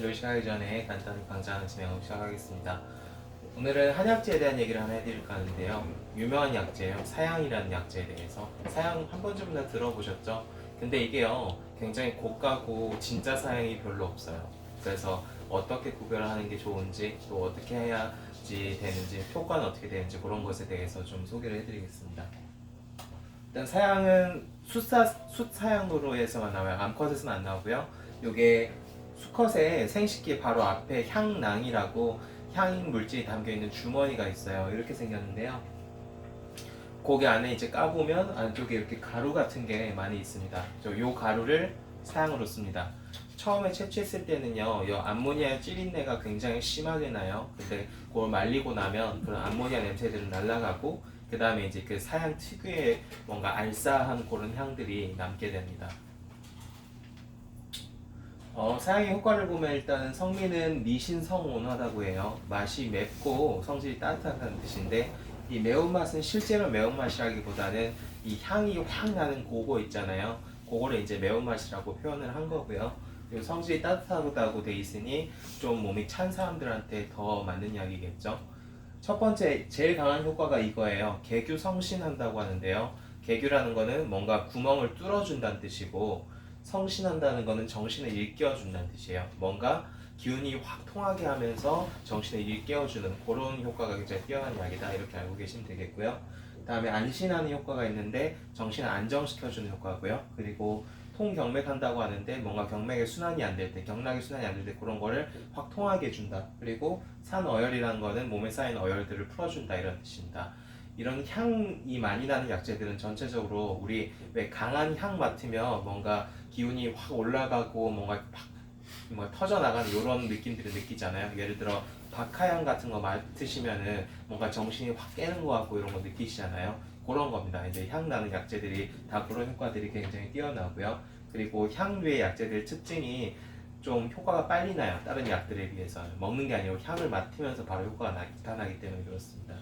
진료 시작하기 전에 간단히 강좌하는 진행을 시작하겠습니다. 오늘은 한약재에 대한 얘기를 하나 해드릴까 하는데요. 유명한 약재예요. 사양이라는 약재에 대해서. 사양 한 번쯤이나 들어보셨죠? 근데 이게요, 굉장히 고가고 진짜 사양이 별로 없어요. 그래서 어떻게 구별하는 게 좋은지, 또 어떻게 해야지 되는지, 효과는 어떻게 되는지 그런 것에 대해서 좀 소개를 해드리겠습니다. 일단 사양은 숫사, 숫사양으로 해서만 나와요. 암컷에서는 안 나오고요. 요게 수컷의 생식기 바로 앞에 향낭이라고 향인 물질이 담겨 있는 주머니가 있어요. 이렇게 생겼는데요. 거기 안에 이제 까보면 안쪽에 이렇게 가루 같은 게 많이 있습니다. 저요 가루를 사양으로 씁니다. 처음에 채취했을 때는요, 이 암모니아 찌린내가 굉장히 심하게 나요. 근데 그걸 말리고 나면 그런 암모니아 냄새들은 날아가고, 그 다음에 이제 그 사양 특유의 뭔가 알싸한 그런 향들이 남게 됩니다. 어, 사양의 효과를 보면 일단 성미는 미신성온하다고 해요. 맛이 맵고 성질이 따뜻하다는 뜻인데 이 매운맛은 실제로 매운맛이라기보다는 이 향이 확 나는 그거 있잖아요. 그거를 이제 매운맛이라고 표현을 한 거고요. 그리고 성질이 따뜻하다고 돼 있으니 좀 몸이 찬 사람들한테 더 맞는 약이겠죠. 첫 번째 제일 강한 효과가 이거예요. 개규 성신한다고 하는데요. 개규라는 거는 뭔가 구멍을 뚫어준다는 뜻이고 성신한다는 거는 정신을 일깨워 준다는 뜻이에요. 뭔가 기운이 확 통하게 하면서 정신을 일깨워 주는 그런 효과가 굉장히 뛰어난 약이다 이렇게 알고 계시면 되겠고요. 다음에 안신하는 효과가 있는데 정신을 안정시켜 주는 효과고요. 그리고 통경맥한다고 하는데 뭔가 경맥의 순환이 안 될 때, 경락의 순환이 안 될 때 그런 거를 확 통하게 해준다. 그리고 산어열이라는 거는 몸에 쌓인 어열들을 풀어준다 이런 뜻입니다. 이런 향이 많이 나는 약재들은 전체적으로 우리 왜 강한 향 맡으면 뭔가 기운이 확 올라가고 뭔가 팍 뭔가 터져 나가는 이런 느낌들을 느끼잖아요. 예를 들어 박하향 같은 거 맡으시면은 뭔가 정신이 확 깨는 것 같고 이런 거 느끼시잖아요. 그런 겁니다. 이제 향 나는 약재들이 다 그런 효과들이 굉장히 뛰어나고요. 그리고 향류의 약재들 특징이 좀 효과가 빨리 나요. 다른 약들에 비해서는 먹는 게 아니고 향을 맡으면서 바로 효과가 나타나기 때문에 그렇습니다.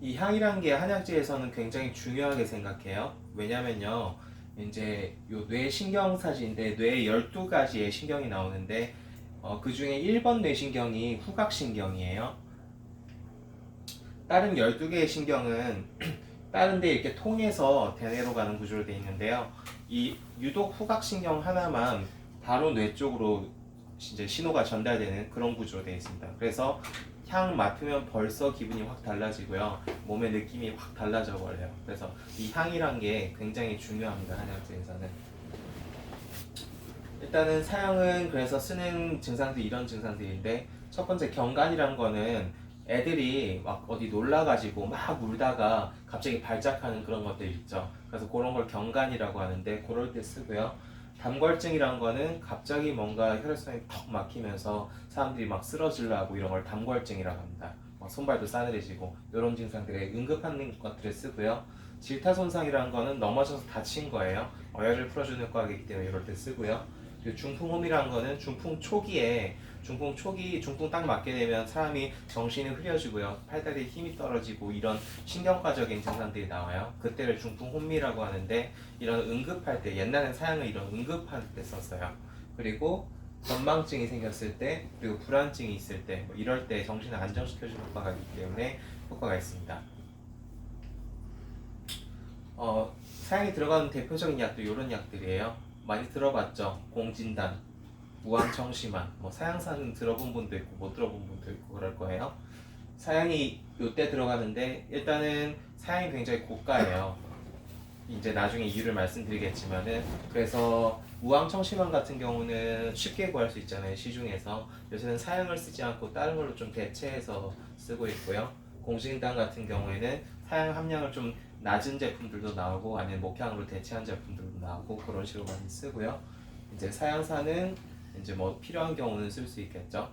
이 향이란 게 한약재에서는 굉장히 중요하게 생각해요. 왜냐면요. 이제 요뇌 신경 사진인데 뇌에 12가지의 신경이 나오는데 어, 그 중에 1번 뇌신경이 후각신경이에요. 다른 12개의 신경은 다른 데 이렇게 통해서 대뇌로 가는 구조로 되어 있는데요. 이 유독 후각신경 하나만 바로 뇌 쪽으로 이제 신호가 전달되는 그런 구조로 되어 있습니다. 그래서 향 맡으면 벌써 기분이 확 달라지고요. 몸의 느낌이 확 달라져 버려요. 그래서 이 향이란 게 굉장히 중요합니다. 한약재에서는. 일단은 사형은 그래서 쓰는 증상들이 이런 증상들인데 첫 번째 경간이란 거는 애들이 막 어디 놀라가지고 막 울다가 갑자기 발작하는 그런 것들 있죠. 그래서 그런 걸 경간이라고 하는데 그럴 때 쓰고요. 담궐증이란 거는 갑자기 뭔가 혈액순환이 턱 막히면서 사람들이 막 쓰러질라고 이런 걸 담궐증이라고 합니다. 막 손발도 싸늘해지고 이런 증상들에 응급하는 것들을 쓰고요. 질타 손상이라는 거는 넘어져서 다친 거예요. 어혈을 풀어주는 효과이기 때문에 이럴 때 쓰고요. 중풍홈이라는 거는 중풍 초기에 중풍 초기 중풍 딱 맞게 되면 사람이 정신이 흐려지고요. 팔다리에 힘이 떨어지고 이런 신경과적인 증상들이 나와요. 그때를 중풍 혼미라고 하는데 이런 응급할 때 옛날엔 사양을 이런 응급할 때 썼어요. 그리고 건망증이 생겼을 때 그리고 불안증이 있을 때 뭐 이럴 때 정신을 안정시켜주는 효과가 있기 때문에 효과가 있습니다. 어, 사양이 들어가는 대표적인 약도 이런 약들이에요. 많이 들어봤죠? 공진단, 무항청심환, 뭐 사양사는 들어본 분도 있고 못 들어본 분도 있고 그럴 거예요. 사양이 요때 들어가는데 일단은 사양이 굉장히 고가예요. 이제 나중에 이유를 말씀드리겠지만은 그래서 우황청심환 같은 경우는 쉽게 구할 수 있잖아요 시중에서 요새는 사양을 쓰지 않고 다른 걸로 좀 대체해서 쓰고 있고요. 공진단 같은 경우에는 사양 함량을 좀 낮은 제품들도 나오고 아니면 목향으로 대체한 제품들도 나오고 그런 식으로 많이 쓰고요. 이제 사양사는 이제 뭐 필요한 경우는 쓸 수 있겠죠.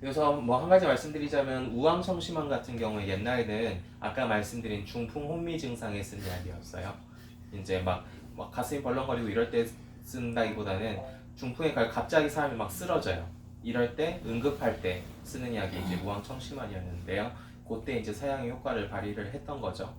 그래서 뭐 한 가지 말씀드리자면 우황청심환 같은 경우에 옛날에는 아까 말씀드린 중풍 혼미 증상에 쓰는 약이었어요. 이제 막, 막 가슴이 벌렁거리고 이럴 때 쓴다기보다는 중풍에 가 갑자기 사람이 막 쓰러져요. 이럴 때 응급할 때 쓰는 약이 이제 우황청심환이었는데요. 그때 이제 사양의 효과를 발휘를 했던 거죠.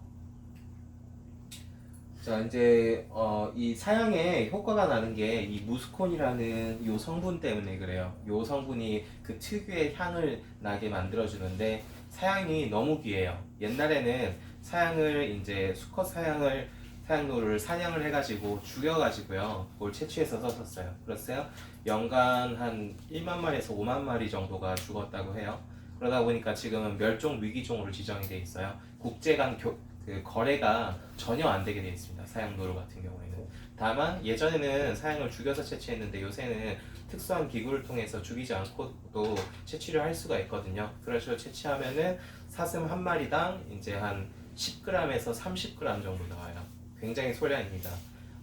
자 이제 어, 이 사양에 효과가 나는 게 이 무스콘이라는 요 성분 때문에 그래요. 요 성분이 그 특유의 향을 나게 만들어 주는데 사양이 너무 귀해요. 옛날에는 사양을 이제 수컷 사양을 사양노를 사냥을 해가지고 죽여가지고요 그걸 채취해서 썼었어요. 그랬어요. 연간 한 1만 마리에서 5만 마리 정도가 죽었다고 해요. 그러다 보니까 지금은 멸종 위기종으로 지정이 돼 있어요. 국제 간 교, 그 거래가 전혀 안 되게 돼 있습니다. 사양노루 같은 경우에는. 다만 예전에는 사양을 죽여서 채취했는데 요새는 특수한 기구를 통해서 죽이지 않고도 채취를 할 수가 있거든요. 그래서 채취하면은 사슴 한 마리당 이제 한 10g에서 30g 정도 나와요. 굉장히 소량입니다.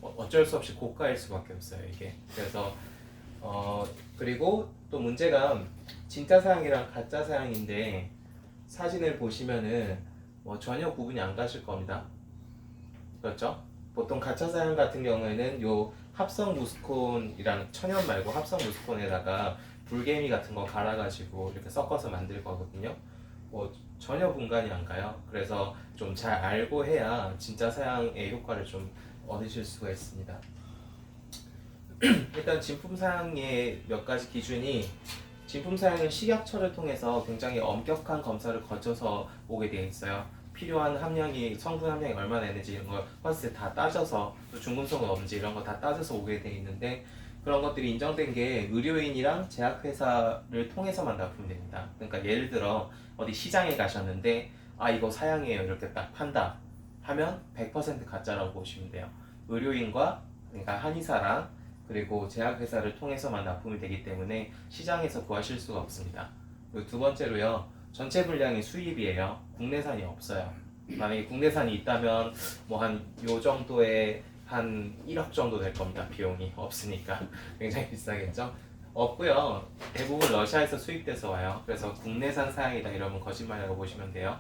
어, 어쩔 수 없이 고가일 수밖에 없어요 이게. 그래서 어 그리고 또 문제가 진짜 사양이랑 가짜 사양인데 사진을 보시면은 뭐 전혀 구분이 안 가실 겁니다. 그렇죠? 보통 가짜 사양 같은 경우에는 요 합성 무스콘이랑 천연 말고 합성 무스콘에다가 불개미 같은 거 갈아가지고 이렇게 섞어서 만들 거거든요. 뭐 전혀 분간이 안 가요. 그래서 좀 잘 알고 해야 진짜 사양의 효과를 좀 얻으실 수가 있습니다. 일단 진품 사양의 몇 가지 기준이 진품 사양은 식약처를 통해서 굉장히 엄격한 검사를 거쳐서 오게 되어 있어요. 필요한 함량이 성분 함량이 얼마나 되는지 이런 걸 퍼스트 다 따져서 또 중금속은 없는지 이런 거 다 따져서 오게 되어 있는데 그런 것들이 인정된 게 의료인이랑 제약회사를 통해서만 납품이 됩니다. 그러니까 예를 들어 어디 시장에 가셨는데 아 이거 사양이에요 이렇게 딱 판다 하면 100% 가짜라고 보시면 돼요. 의료인과 그러니까 한의사랑 그리고 제약회사를 통해서만 납품이 되기 때문에 시장에서 구하실 수가 없습니다. 그리고 두 번째로요 전체 분량이 수입이에요. 국내산이 없어요. 만약에 국내산이 있다면 뭐 한 요 정도의 한 1억 정도 될 겁니다. 비용이 없으니까 굉장히 비싸겠죠. 없고요. 대부분 러시아에서 수입돼서 와요. 그래서 국내산 사양이다 이러면 거짓말이라고 보시면 돼요.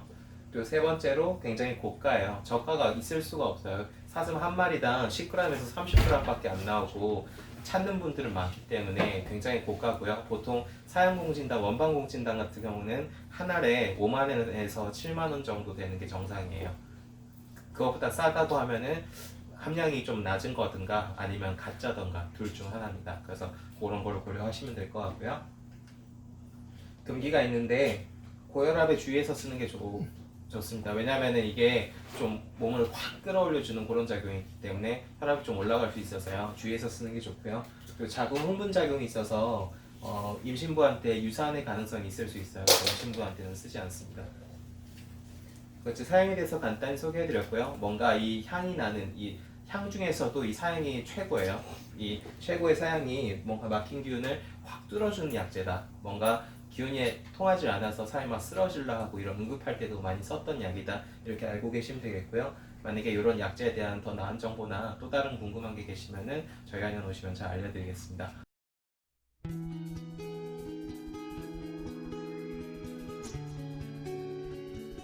그리고 세 번째로 굉장히 고가예요. 저가가 있을 수가 없어요. 사슴 한 마리당 10g에서 30g밖에 안 나오고 찾는 분들은 많기 때문에 굉장히 고가고요. 보통 사양공진당, 원방공진당 같은 경우는 한 알에 5만 원에서 7만 원 정도 되는 게 정상이에요. 그것보다 싸다고 하면은 함량이 좀 낮은 거든가 아니면 가짜던가 둘 중 하나입니다. 그래서 그런 거를 고려하시면 될 것 같고요. 금기가 있는데 고혈압에 주의해서 쓰는 게 좋, 좋습니다. 왜냐면은 이게 좀 몸을 확 끌어올려 주는 그런 작용이 있기 때문에 혈압이 좀 올라갈 수 있어서요. 주의해서 쓰는 게 좋고요. 그리고 자궁 흥분 작용이 있어서 어, 임신부한테 유산의 가능성이 있을 수 있어요. 임신부한테는 쓰지 않습니다. 그렇지 사양에 대해서 간단히 소개해드렸고요. 뭔가 이 향이 나는 이 향 중에서도 이 사양이 최고예요. 이 최고의 사양이 뭔가 막힌 기운을 확 뚫어주는 약재다. 뭔가 기운이 통하지 않아서 사람이 막 쓰러질라 하고 이런 응급할 때도 많이 썼던 약이다. 이렇게 알고 계시면 되겠고요. 만약에 이런 약재에 대한 더 나은 정보나 또 다른 궁금한 게 계시면은 저희 한연 오시면 잘 알려드리겠습니다.